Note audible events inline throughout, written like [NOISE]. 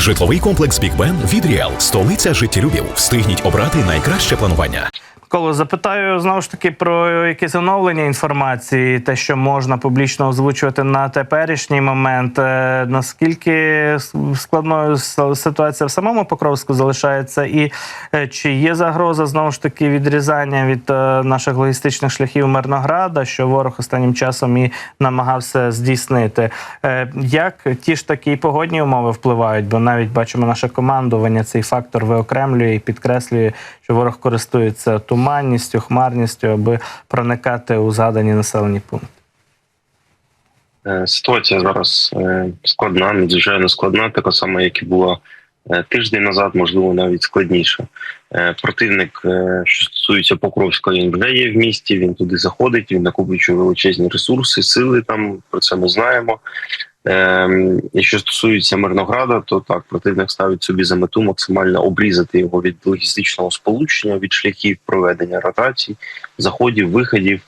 Житловий комплекс Бік Бен від Ріал. Столиця життєлюбів. Встигніть обрати найкраще планування. Коли запитаю знову ж таки про якесь оновлення інформації, те, що можна публічно озвучувати на теперішній момент, е, наскільки складною ситуація в самому Покровську залишається, і е, чи є загроза знову ж таки відрізання від е, наших логістичних шляхів Мирнограда, що ворог останнім часом і намагався здійснити? Як ті ж такі погодні умови впливають? Бо навіть бачимо наше командування цей фактор виокремлює і підкреслює, що ворог користується туманністю, хмарністю, аби проникати у згадані населені пункти. Е, Ситуація зараз е, складна, надзвичайно складна, така сама, як і була е, тиждень назад, можливо, навіть складніша. Противник, що стосується Покровська, він вже є в місті. Він туди заходить, він накопичує величезні ресурси, сили там. Про це ми знаємо. Е, І що стосується Мирнограда, то так противник ставить собі за мету максимально обрізати його від логістичного сполучення, від шляхів проведення ротацій, заходів, виходів.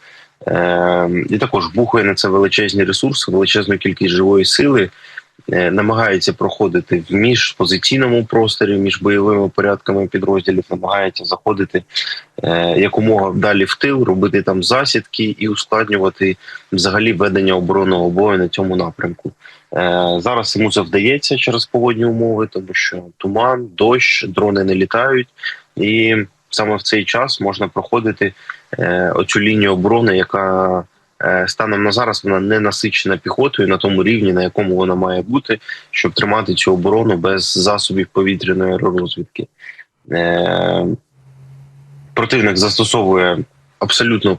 Е, і також бухає на це величезні ресурси, величезну кількість живої сили, е, намагається проходити в міжпозиційному просторі, між бойовими порядками підрозділів, намагається заходити е, якомога далі в тил, робити там засідки і ускладнювати взагалі ведення оборонного бою на цьому напрямку. Е, зараз йому це вдається через погодні умови, тому що туман, дощ, дрони не літають, і саме в цей час можна проходити оцю лінію оборони, яка станом на зараз вона не насичена піхотою на тому рівні, на якому вона має бути, щоб тримати цю оборону без засобів повітряної аеророзвідки. Е, противник застосовує абсолютно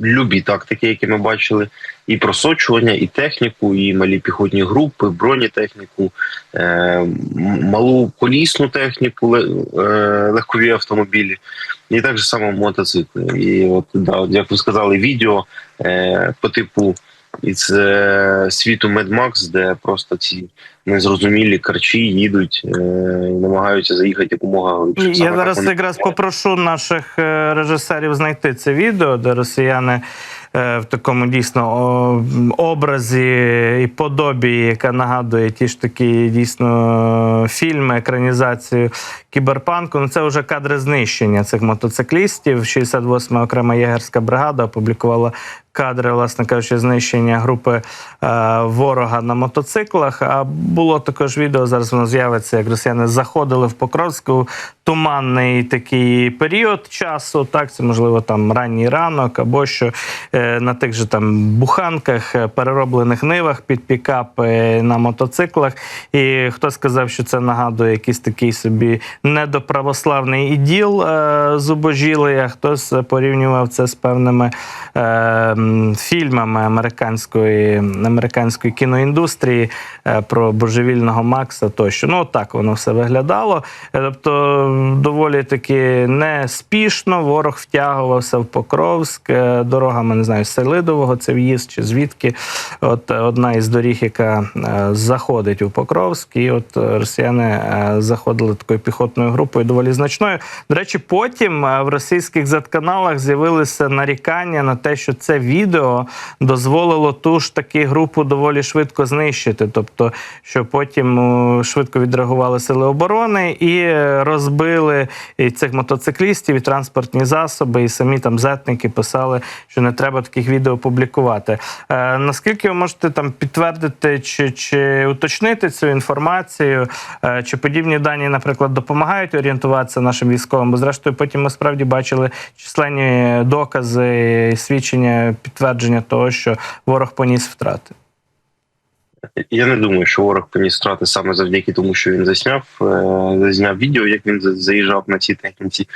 любі тактики, які ми бачили, і просочування, і техніку, і малі піхотні групи, бронетехніку, е, малу колісну техніку, е, легкові автомобілі, і так же само мотоцикли. І от да, от як ви сказали, відео е, по типу і це світу Mad Max, де просто ці незрозумілі карчі їдуть е, і намагаються заїхати якомога глибше. Я Саме зараз вони якраз попрошу наших е, режисерів знайти це відео, де росіяни в такому дійсно образі і подобі, яка нагадує ті ж такі дійсно фільми, екранізацію кіберпанку. Ну це вже кадри знищення цих мотоциклістів. 68-ма окрема єгерська бригада опублікувала кадри, власне кажучи, знищення групи е, ворога на мотоциклах. А було також відео. Зараз воно з'явиться, як росіяни заходили в Покровську туманний такий період часу. Так, це можливо там ранній ранок, або що е, на тих же там буханках, е, перероблених нивах під пікапи на мотоциклах. І хто сказав, що це нагадує якийсь такий собі недоправославний іділ зубожілий, а хтось порівнював це з певними е, фільмами американської, американської кіноіндустрії е, про божевільного Макса тощо. Ну, так воно все виглядало. Е, Тобто, доволі таки неспішно ворог втягувався в Покровськ е, дорогами, не знаю, Селидового це в'їзд чи звідки. От одна із доріг, яка заходить у Покровськ, і от росіяни заходили такою піхотною групою доволі значною. До речі, потім в російських Z-каналах з'явилися нарікання на те, що це відео дозволило ту ж таки групу доволі швидко знищити. Тобто, що потім е, швидко відреагували сили оборони і е, розбили і цих мотоциклістів, і транспортні засоби, і самі там зетники писали, що не треба таких відео публікувати. Е, наскільки ви можете там підтвердити чи, чи уточнити цю інформацію, е, чи подібні дані, наприклад, допомагають орієнтуватися нашим військовим? Бо зрештою потім ми справді бачили численні докази, і свідчення, підтвердження того, що ворог поніс втрати. Я не думаю, що ворог поніс втрати саме завдяки тому, що він засняв е, зазняв відео, як він за- заїжджав на цій техніці,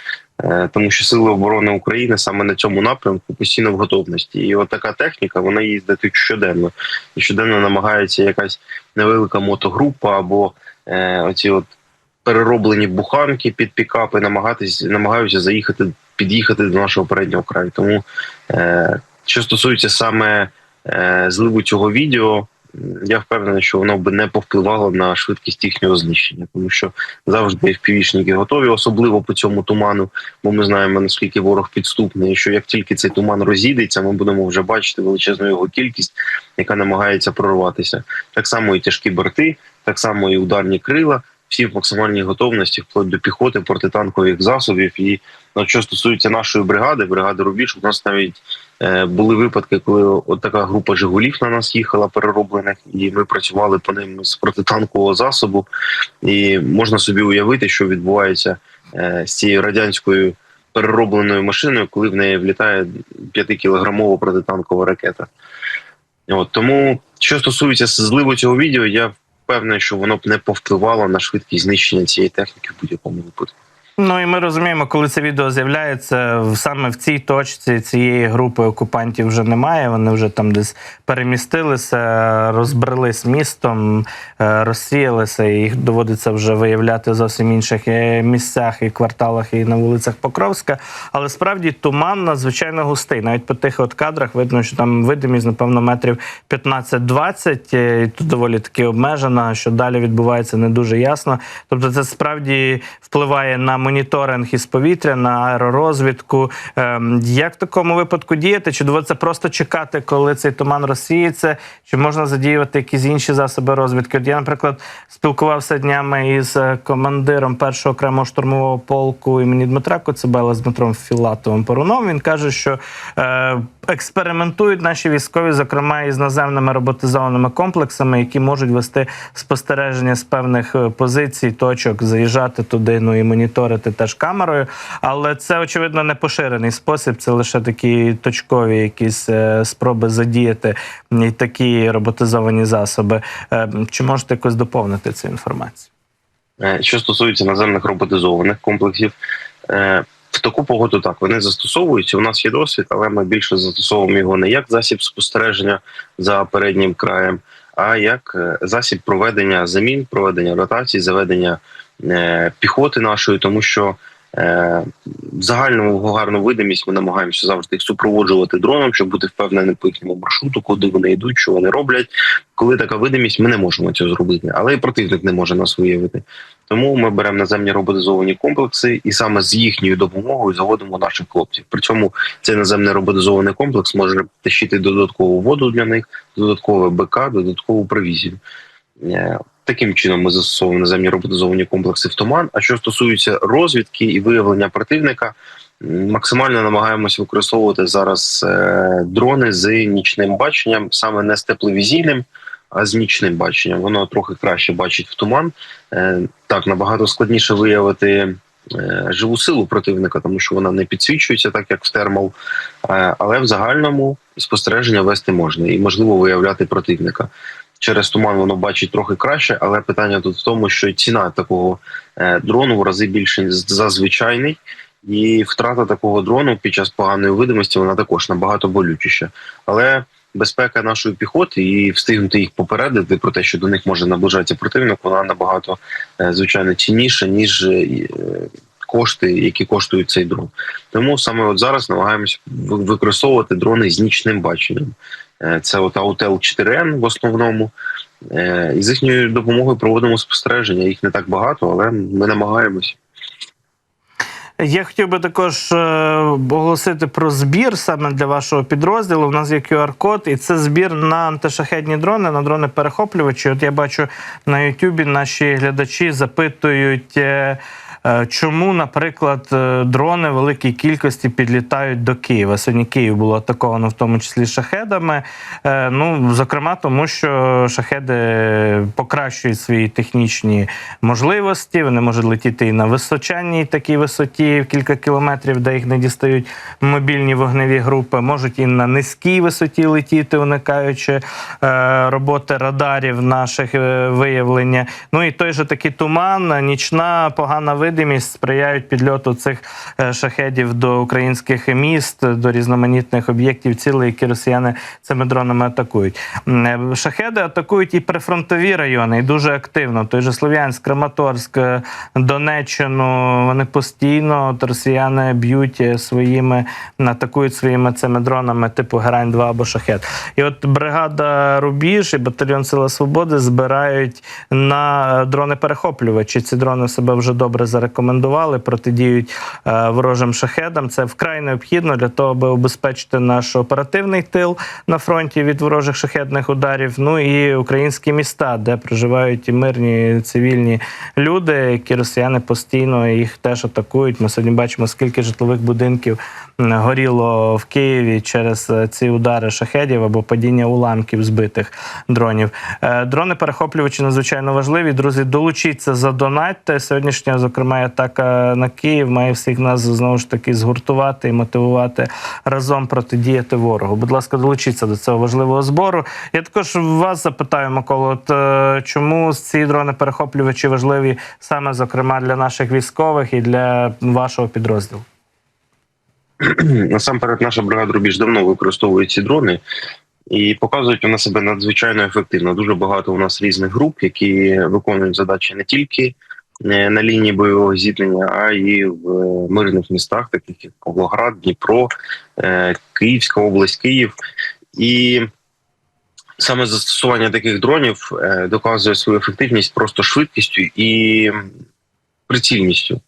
Е, тому що сили оборони України саме на цьому напрямку постійно в готовності. І от така техніка вона їздить щоденно. І щоденно намагається якась невелика мотогрупа або е, оці от перероблені буханки під пікапи, намагатись намагаються заїхати, під'їхати до нашого переднього краю. Тому е, що стосується саме е, зливу цього відео. Я впевнений, що воно би не повпливало на швидкість їхнього знищення, тому що завжди впівішники готові, особливо по цьому туману. Бо ми знаємо наскільки ворог підступний. Що як тільки цей туман розійдеться, ми будемо вже бачити величезну його кількість, яка намагається прорватися. Так само і тяжкі борти, так само і ударні крила, всі в максимальній готовності, вплоть до піхоти, протитанкових засобів. І ну, що стосується нашої бригади, бригади Рубіж, у нас навіть були випадки, коли от така група Жигулів на нас їхала перероблених, і ми працювали по ним з протитанкового засобу. І можна собі уявити, що відбувається е, з цією радянською переробленою машиною, коли в неї влітає 5-кілограмова протитанкова ракета. От тому, що стосується зливу цього відео, я впевнений, що воно б не повпливало на швидкість знищення цієї техніки в будь-якому випадку. Ну і ми розуміємо, коли це відео з'являється, саме в цій точці цієї групи окупантів вже немає. Вони вже там десь перемістилися, розбрелись містом, е, розсіялися, і їх доводиться вже виявляти зовсім інших е, місцях і кварталах, і на вулицях Покровська. Але справді туман надзвичайно густий. Навіть по тих от кадрах видно, що там видимість, напевно, метрів 15-20, е, і тут доволі таки обмежена, що далі відбувається не дуже ясно. Тобто, це справді впливає на моніторинг із повітря, на аеророзвідку. Ем, Як в такому випадку діяти? Чи доводиться просто чекати, коли цей туман розсіється? Чи можна задіювати якісь інші засоби розвідки? От я, наприклад, спілкувався днями із е, командиром першого окремого штурмового полку імені Дмитра Коцебела з Дмитром Філатовим Поруном. Він каже, що е, експериментують наші військові, зокрема із наземними роботизованими комплексами, які можуть вести спостереження з певних е, позицій, точок, заїжджати туди, ну і моніторити теж камерою. Але це очевидно не поширений спосіб. Це лише такі точкові якісь е, спроби задіяти і такі роботизовані засоби. Е, Чи можете якось доповнити цю інформацію? Е, Що стосується наземних роботизованих комплексів, в таку погоду так вони застосовуються. У нас є досвід, але ми більше застосовуємо його не як засіб спостереження за переднім краєм, а як засіб проведення замін, проведення ротацій, заведення піхоти нашої, тому що е, в загальному гарну видимість ми намагаємося завжди їх супроводжувати дроном, щоб бути впевненим по їхньому маршруту, куди вони йдуть, що вони роблять. Коли така видимість, ми не можемо цього зробити, але і противник не може нас виявити. Тому ми беремо наземні роботизовані комплекси і саме з їхньою допомогою заводимо наших хлопців. При цьому цей наземний роботизований комплекс може тащити додаткову воду для них, додаткове БК, додаткову провізію. Таким чином ми застосовуємо наземні роботизовані комплекси в туман. А що стосується розвідки і виявлення противника, максимально намагаємось використовувати зараз е, дрони з нічним баченням, саме не з тепловізійним, а з нічним баченням. Воно трохи краще бачить в туман. Е, так набагато складніше виявити е, живу силу противника, тому що вона не підсвічується, так як в термал. Але в загальному спостереження вести можна і можливо виявляти противника. Через туман воно бачить трохи краще, але питання тут в тому, що ціна такого е, дрону в рази більше за звичайний, і втрата такого дрону під час поганої видимості вона також набагато болючіша. Але безпека нашої піхоти і встигнути їх попередити про те, що до них може наближатися противник, вона набагато е, звичайно цінніша ніж е, кошти, які коштують цей дрон. Тому саме от зараз намагаємося ви- використовувати дрони з нічним баченням. Е, Це от Autel 4N в основному. Е, І з їхньою допомогою проводимо спостереження. Їх не так багато, але ми намагаємось. Я хотів би також е, оголосити про збір саме для вашого підрозділу. У нас є QR-код, і це збір на антишахедні дрони, на дрони перехоплювачі. От я бачу на Ютубі наші глядачі запитують. Е, Чому, наприклад, е, дрони великій кількості підлітають до Києва? Сьогодні Київ було атаковано в тому числі шахедами. Е, Ну, зокрема, тому що шахеди покращують свої технічні можливості. Вони можуть летіти і на височенній такій висоті в кілька кілометрів, де їх не дістають мобільні вогневі групи. Можуть і на низькій висоті летіти, уникаючи роботи радарів наших виявлення. Ну і той же такий туман, нічна погана видимість сприяють підльоту цих е, шахедів до українських міст, до різноманітних об'єктів, цілей, які росіяни цими дронами атакують. Е, Шахеди атакують і прифронтові райони, і дуже активно. Той же Слов'янськ, Краматорськ, е, Донеччину. Вони постійно от росіяни б'ють своїми, атакують своїми цими дронами, типу Герань 2 або Шахет. І от бригада Рубіж і батальйон Сила Свободи збирають на дрони перехоплювачі. Ці дрони себе вже добре зарекомендували, протидіють е, ворожим шахедам. Це вкрай необхідно для того, аби обезпечити наш оперативний тил на фронті від ворожих шахедних ударів. Ну і українські міста, де проживають і мирні цивільні люди, які росіяни постійно їх теж атакують. Ми сьогодні бачимо, скільки житлових будинків горіло в Києві через е, ці удари шахедів або падіння уламків збитих дронів. Е, Дрони перехоплювачі надзвичайно важливі. Друзі, долучіться, задонатьте. Сьогоднішня, зокрема, атака на Київ має всіх нас знову ж таки згуртувати і мотивувати разом протидіяти ворогу. Будь ласка, долучіться до цього важливого збору. Я також вас запитаю, Микола, от е, чому ці дрони перехоплювачі важливі саме зокрема для наших військових і для вашого підрозділу? [CLEARS THROAT] Насамперед, наша бригада Рубіж давно використовує ці дрони і показують вони себе надзвичайно ефективно. Дуже багато у нас різних груп, які виконують задачі не тільки е, на лінії бойового зіткнення, а й в е, мирних містах, таких як Павлоград, Дніпро, е, Київська область, Київ. І саме застосування таких дронів доказує свою ефективність просто швидкістю і прицільністю.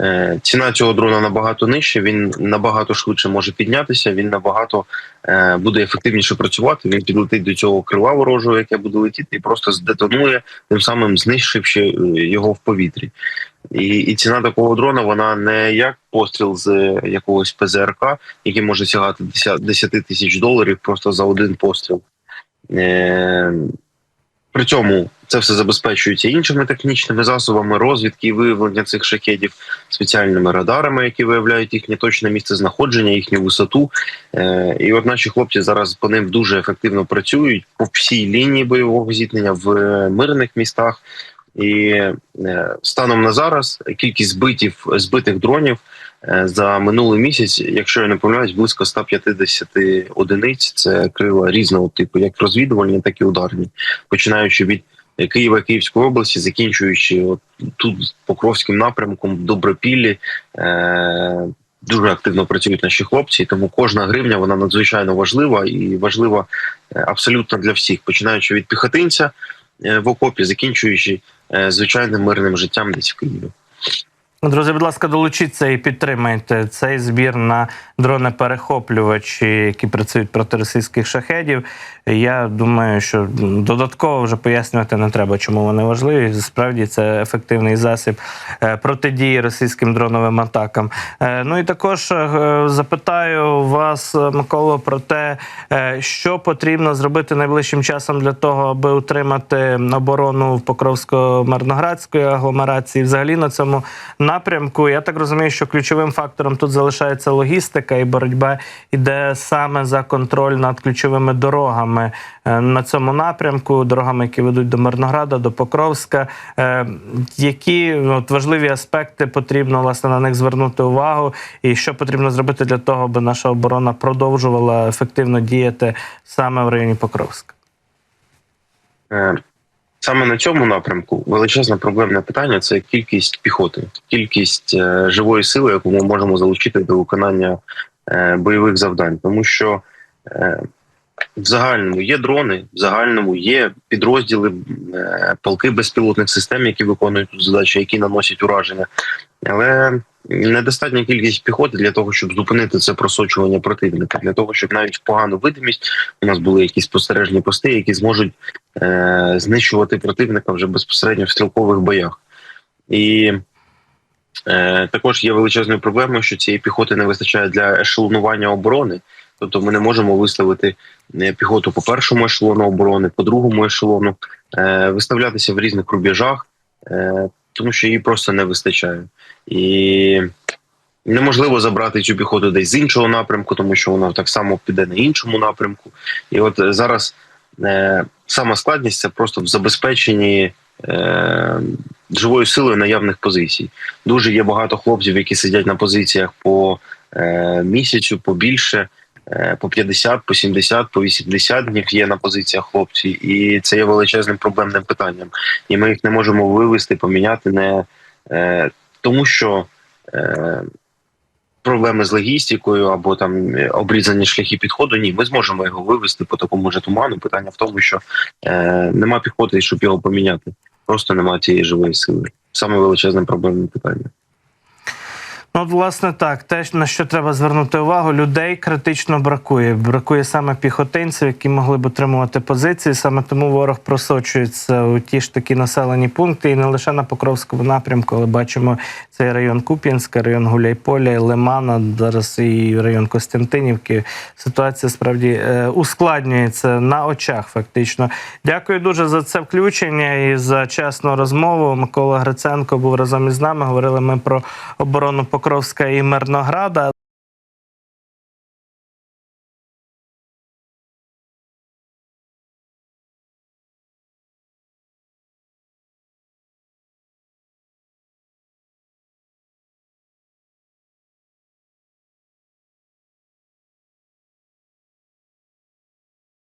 Е, Ціна цього дрона набагато нижча, він набагато швидше може піднятися, він набагато е, буде ефективніше працювати. Він підлетить до цього крила ворожого, яке буде летіти, і просто здетонує, тим самим знищивши е, його в повітрі. І, і ціна такого дрона вона не як постріл з якогось ПЗРК, який може сягати 10 10 тисяч доларів просто за один постріл. При цьому це все забезпечується іншими технічними засобами розвідки і виявлення цих шахедів, спеціальними радарами, які виявляють їхнє точне місце знаходження, їхню висоту. Е, і от наші хлопці зараз по ним дуже ефективно працюють по всій лінії бойового зіткнення в е, мирних містах. І е, станом на зараз кількість збитів збитих дронів е, за минулий місяць, якщо я не помиляюсь, близько 150 одиниць. Це крила різного типу, як розвідувальні, так і ударні, починаючи від Києва, Київської області, закінчуючи от тут Покровським напрямком, Добропіллі. Е- Дуже активно працюють наші хлопці, тому кожна гривня вона надзвичайно важлива і важлива е, абсолютно для всіх, починаючи від піхотинця в окопі, закінчуючи звичайним мирним життям десь в Києві. Друзі, будь ласка, долучіться і підтримайте цей збір на дрони перехоплювачі, які працюють проти російських шахедів. Я думаю, що додатково вже пояснювати не треба, чому вони важливі. Справді це ефективний засіб е, протидії російським дроновим атакам. Е, Ну і також е, запитаю вас, Микола, про те, що потрібно зробити найближчим часом для того, аби утримати оборону в Покровсько-Марноградської агломерації, взагалі на цьому напрямку. Я так розумію, що ключовим фактором тут залишається логістика і боротьба іде саме за контроль над ключовими дорогами е, на цьому напрямку, дорогами, які ведуть до Мирнограда, до Покровська. Е, Які от, важливі аспекти потрібно власне на них звернути увагу, і що потрібно зробити для того, аби наша оборона продовжувала ефективно діяти саме в районі Покровська? Саме на цьому напрямку величезне проблемне питання це кількість піхоти, кількість е, живої сили, яку ми можемо залучити до виконання е, бойових завдань, тому що е, в загальному є дрони, в загальному є підрозділи, полки безпілотних систем, які виконують тут задачі, які наносять ураження, але недостатня кількість піхоти для того, щоб зупинити це просочування противника, для того, щоб навіть в погану видимість у нас були якісь спостережні пости, які зможуть е, знищувати противника вже безпосередньо в стрілкових боях. І е, також є величезною проблемою, що цієї піхоти не вистачає для ешелонування оборони. Тобто ми не можемо виставити е, піхоту по першому ешелону оборони, по другому ешелону, е, виставлятися в різних рубежах, е, тому що її просто не вистачає. І неможливо забрати цю піхоту десь з іншого напрямку, тому що вона так само піде на іншому напрямку. І от е, зараз е, сама складність це просто в забезпеченні е, живою силою наявних позицій. Дуже є багато хлопців, які сидять на позиціях по е, місяцю, по більше. е, По 50, по 70, по 80 днів є на позиціях хлопці, і це є величезним проблемним питанням. І ми їх не можемо вивести, поміняти не е, тому, що е, проблеми з логістикою або там е, обрізані шляхи підходу. Ні, ми зможемо його вивести по такому же туману. Питання в тому, що е, нема піхоти, щоб його поміняти. Просто немає тієї живої сили. Саме величезне проблемне питання. Ну, власне, так. Те, на що треба звернути увагу, людей критично бракує. Бракує саме піхотинців, які могли б отримувати позиції. Саме тому ворог просочується у ті ж такі населені пункти, і не лише на Покровському напрямку, але бачимо цей район Куп'янська, район Гуляйполя, Лимана, зараз і район Костянтинівки. Ситуація справді е, ускладнюється на очах. Фактично. Дякую дуже за це включення і за чесну розмову. Микола Гриценко був разом із нами. Говорили ми про оборону Покровська і Мирнограда.